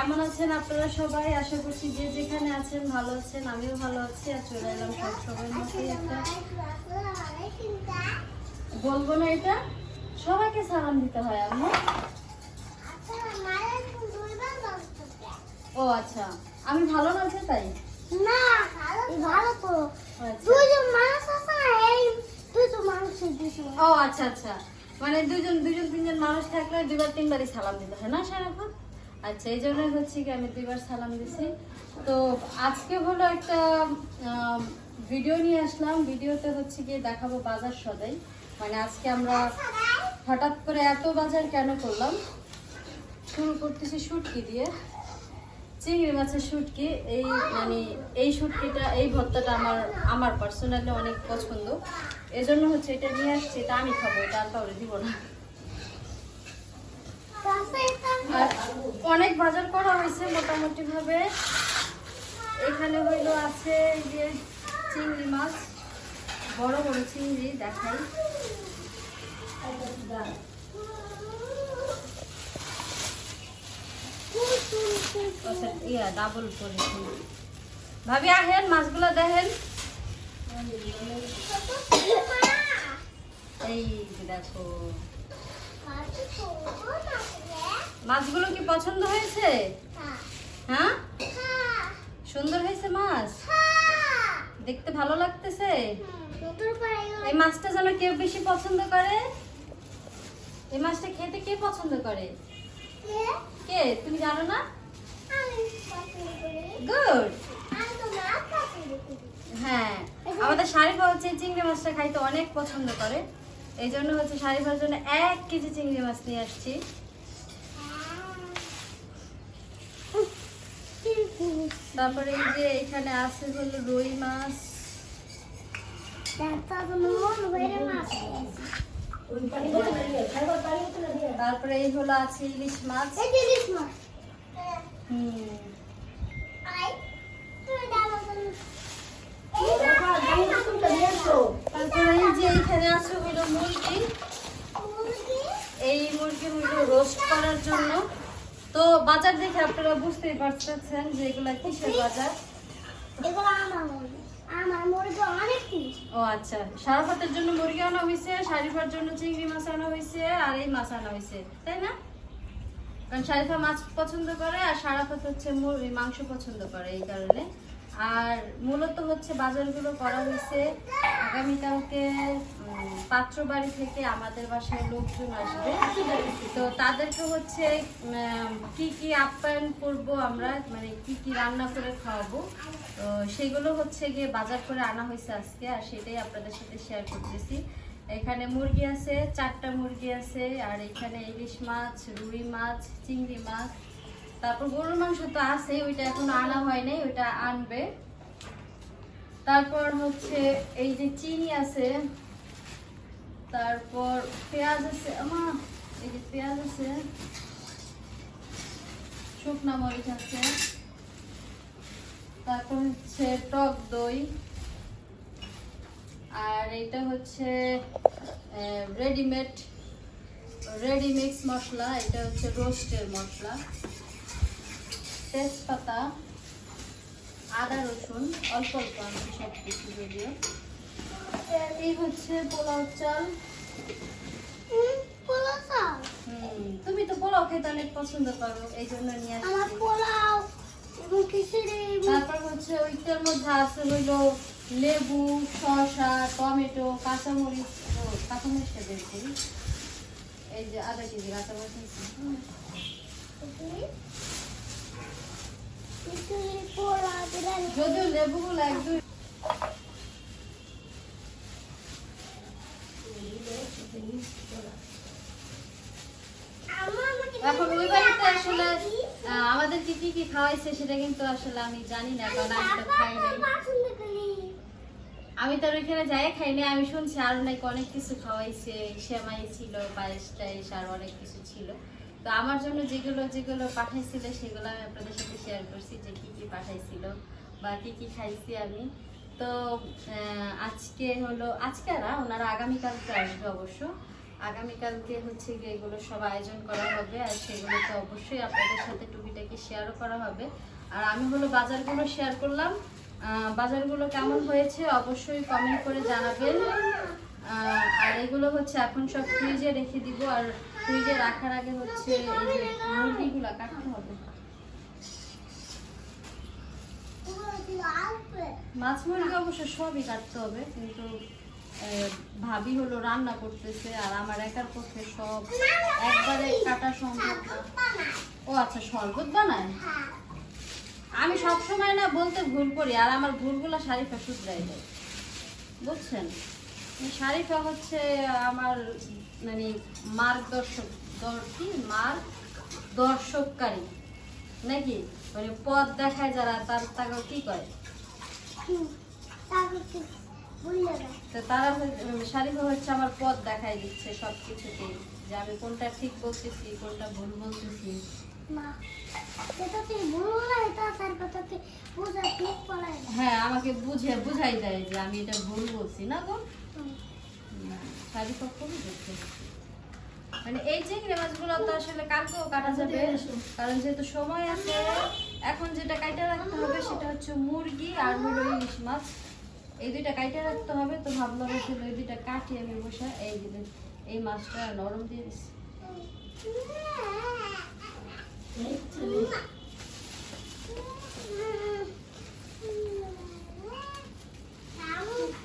কেমন আছেন আপনারা সবাই? আশা করছি যে যেখানে আছেন ভালো আছেন আমিও ভালো আছি আর চলে এলাম সব সময়ের মতোই একটা। বলব না এটা? সবাইকে সালাম দিতে হয় আমি ও আচ্ছা। আমি ভালো না আছে তাই? না ভালো তো। আচ্ছা। দুইজন মানুষ আছে এই মানুষের দুইজন। ও আচ্ছা আচ্ছা। মানে দুজন দুজন তিনজন মানুষ থাকলে দুইবার তিনবারই সালাম দিতে হয় না সারাক্ষণ? আচ্ছা এই জন্য হচ্ছে কি আমি দুইবার সালাম দিছি। তো আজকে হলো একটা ভিডিও নিয়ে আসলাম। ভিডিওতে হচ্ছে গিয়ে দেখাবো বাজার সদাই। মানে আজকে আমরা হঠাৎ করে এত বাজার কেন করলাম? শুরু করতেছি শুটকি দিয়ে। চিংড়ি মাছের শুটকি। এই মানে এই শুটকিটা, এই ভর্তাটা আমার আমার পার্সোনালি অনেক পছন্দ। এজন্য হচ্ছে এটা নিয়ে আসছি। এটা আমি খাব, এটা আর কাউরে দিব না আর অনেক বাজার করা হয়েছে মোটামুটি ভাবে এখানে হইল আছে যে চিংড়ি মাছ, বড় বড় চিংড়ি দেখাই। আচ্ছা ইয়া ভাবি, আহেন মাছগুলো দেখেন। এই দেখো। মাছগুলো কি পছন্দ হয়েছে? হ্যাঁ। সুন্দর হয়েছে মাছ? দেখতে ভালো লাগতেছে? এই মাছটা যেন কেউ বেশি পছন্দ করে? এই মাছটা খেতে কে পছন্দ করে? কে? তুমি জানো না? গুড। হ্যাঁ আমাদের শারিফা হচ্ছে চিংড়ি মাছটা খাইতে অনেক পছন্দ করে। এই জন্য হচ্ছে শারিফার জন্য এক কেজি চিংড়ি মাছ নিয়ে আসছি। তারপরে এই যে এখানে আছে হলো রুই মাছ। তারপরে এই হলো আছে ইলিশ মাছ। ইলিশ হুম তারপরে এই যে এখানে আছে হলো মুরগি এই মুরগি হলো রোস্ট করার জন্য তো বাজার দেখে আপনারা বুঝতেই পারছেন যে এগুলা কিসের বাজার? আমার মুরগি। অনেক ও আচ্ছা সারাফাতের জন্য মুরগি আনা হয়েছে শারিফার জন্য চিংড়ি মাছ আনা হয়েছে আর এই মাছ আনা হয়েছে তাই না? কারণ শারিফা মাছ পছন্দ করে আর সারাফাত হচ্ছে মাংস পছন্দ করে এই কারণে। আর মূলত হচ্ছে বাজারগুলো করা হয়েছে। আগামীকালকে পাত্র বাড়ি থেকে আমাদের বাসায় লোকজন আসবে। তো তাদেরকে হচ্ছে কি কি আপ্যায়ন করব আমরা মানে কি কি রান্না করে খাওয়াবো, তো সেগুলো হচ্ছে গিয়ে বাজার করে আনা হয়েছে আজকে, আর সেটাই আপনাদের সাথে শেয়ার করতেছি। এখানে মুরগি আছে, চারটা মুরগি আছে, আর এখানে ইলিশ মাছ, রুই মাছ, চিংড়ি মাছ তারপর গরুর মাংস তো আছে, ওইটা এখন আনা হয় নাই, ওইটা আনবে। তারপর হচ্ছে এই যে চিনি আছে, তারপর পেঁয়াজ আছে, আমা, এই যে পেঁয়াজ আছে, শুকনা মরিচ আছে, তারপর হচ্ছে টক দই, আর এটা হচ্ছে রেডিমেড রেডি মিক্স মশলা, এটা হচ্ছে রোস্টের মশলা। তেজপাতা আদা রসুন অল্প অল্প আমি সব কিছু যদিও। এই হচ্ছে পোলাও চাল। হুম, তুমি তো পোলাও খেতে অনেক পছন্দ করো এই জন্য নিয়ে আমার পোলাও এবং খিচুড়ি। তারপর হচ্ছে ওইটার মধ্যে আছে হইল লেবু শসা টমেটো কাঁচামরিচ কাঁচামরিচটা বের করি এই যে আধা কেজি কাঁচামরিচ নিচ্ছি। হুম। খিচুড়ি পোলাও বিরিয়ানি আমাদেরকে কি কি খাওয়াইছে সেটা কিন্তু আসলে আমি জানি না আমি তো খাই নাই। আমি তো ওইখানে যাই খাইনি আমি শুনছি আরও নাকি অনেক কিছু খাওয়াইছে, সেমাই ছিল, পায়েস টাইস আর অনেক কিছু ছিল। তো আমার জন্য যেগুলো যেগুলো পাঠাইছিল, সেগুলো আমি আপনাদের সাথে শেয়ার করছি যে কি কি পাঠাইছিল বা কি কি খাইছি আমি। তো আজকে হলো, আজকে না, ওনারা আগামীকালকে আসবে অবশ্য। আগামীকালকে হচ্ছে গিয়ে এগুলো সব আয়োজন করা হবে আর সেগুলো তো অবশ্যই আপনাদের সাথে টুকিটাকি শেয়ারও করা হবে। আর আমি হলো বাজারগুলো শেয়ার করলাম। বাজারগুলো কেমন হয়েছে অবশ্যই কমেন্ট করে জানাবেন। আর এগুলো হচ্ছে এখন সব ফ্রিজে রেখে দিব। আর ফ্রিজে রাখার আগে হচ্ছে মুরগিগুলো কাটতে হবে। মাছ মুরগি অবশ্য সবই কাটতে হবে, কিন্তু ভাবি হলো রান্না করতেছে আর আমার একার পক্ষে সব একবারে কাটা সম্ভব ও আচ্ছা শরবত বানায়? আমি সব সময় না বলতে ভুল করি, আর আমার ভুলগুলো শারিফা শুধরাই দেয়। বুঝছেন? শারিফা হচ্ছে আমার মানে মার্গদর্শক দর- কি? মার্গ দর্শককারী নাকি? মানে পথ দেখায় যারা তার তাকে কি করে তো তারা উম, শারিফা হচ্ছে আমার পথ দেখাই দিচ্ছে সব কিছুতেই যে আমি কোনটা ঠিক বলতেছি কোনটা ভুল বলতেছি। হ্যাঁ আমাকে বুঝে বুঝাই দেয় যে আমি এটা ভুল বলছি। না গো শারিফা খুবই দেখতে মানে এই চিংড়ি মাছগুলো তো আসলে কালকেও কাটা যাবে, কারণ যেহেতু সময় আছে, এখন যেটা কাইটা রাখতে হবে সেটা হচ্ছে মুরগি আর হলো ইলিশ মাছ। এই দুইটা কাইটা রাখতে হবে, তো ভাবলাম আসলে এই দুইটা কাটি আমি বসে এই এই মাছটা নরম দিয়ে দিচ্ছি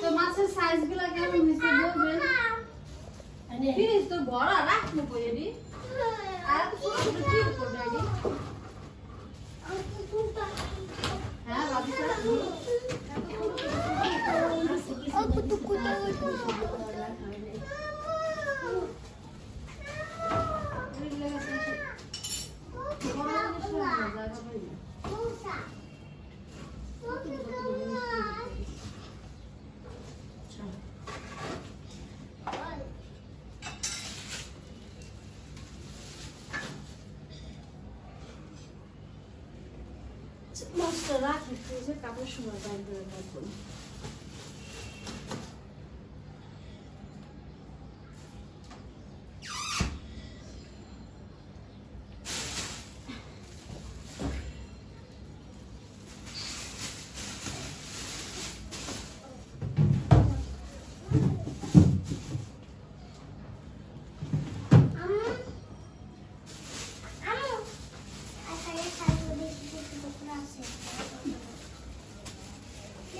তো মাছের সাইজগুলো কেমন হয়েছে বলবেন? ফিরিস তো ভরা রাখব কইরি আর ছোট ছোট কি করবে এডি হ্যাঁ ভাবি মাছটা রাখি ফ্রিজে কাটার সময় বাইর করে রাখব ইয়া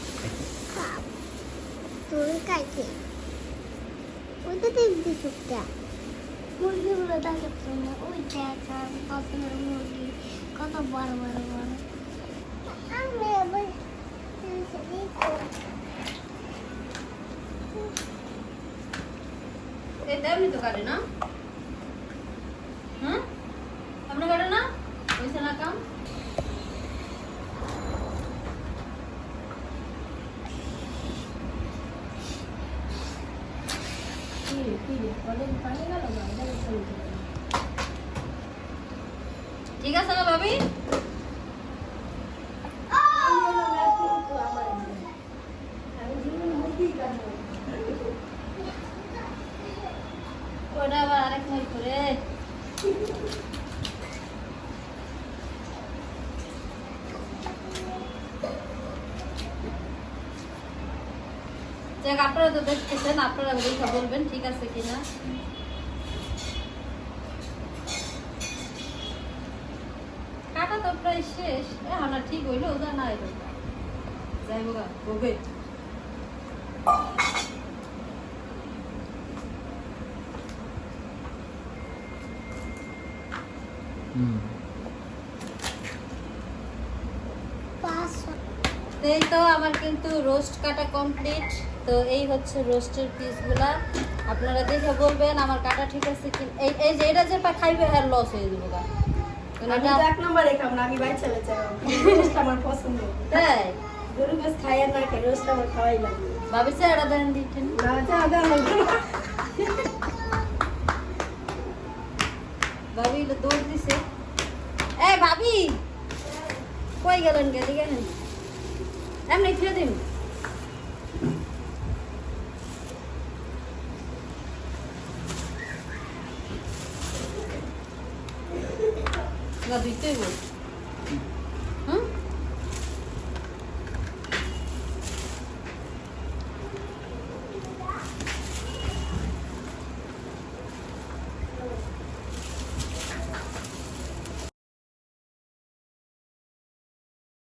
তুই খাইতে ওইটা দেখবি চুপটা মুরগিগুলো দেখাচ্ছ না ওই দেখা কত মুরগি কত বড় বড় বড় আমি আবার এই তেমনি তো কাটে না হুম আপনি কাটে না হয়েছে না কাম ঠিক আছে না ভাবি? ওটা আবার আরেক করে যাক আপনারা তো দেখতেছেন, আপনারা দেখে বলবেন ঠিক আছে কিনা। কাটা তো প্রায় শেষ। এখন ঠিক হইল জানা না এলো। যাই বোগা হবে। এই তো আমার কিন্তু রোস্ট কাটা কমপ্লিট। তো এই হচ্ছে রোস্টের পিসগুলা। আপনারা দেখে বলবেন আমার কাটা ঠিক আছে কি এই এই যে এটা যে পা- খাইবে হ্যাঁ লস হয়ে যাবে গা। কারণ আমি তো এক নম্বরে খাব না আমি বাইচা বেচা রোস্ট আমার পছন্দ। তাই? গরু গোস খাই আর না খাই রোস্ট আমার খাওয়াই লাগবে ভাবি স্যার এটা দেন দিচ্ছেন না যা লাগবে ভাবি দৌড় দিছে। এই ভাবি! কই গেলেন কে એમ નહીં ધીરે ધીરે La viste, güey.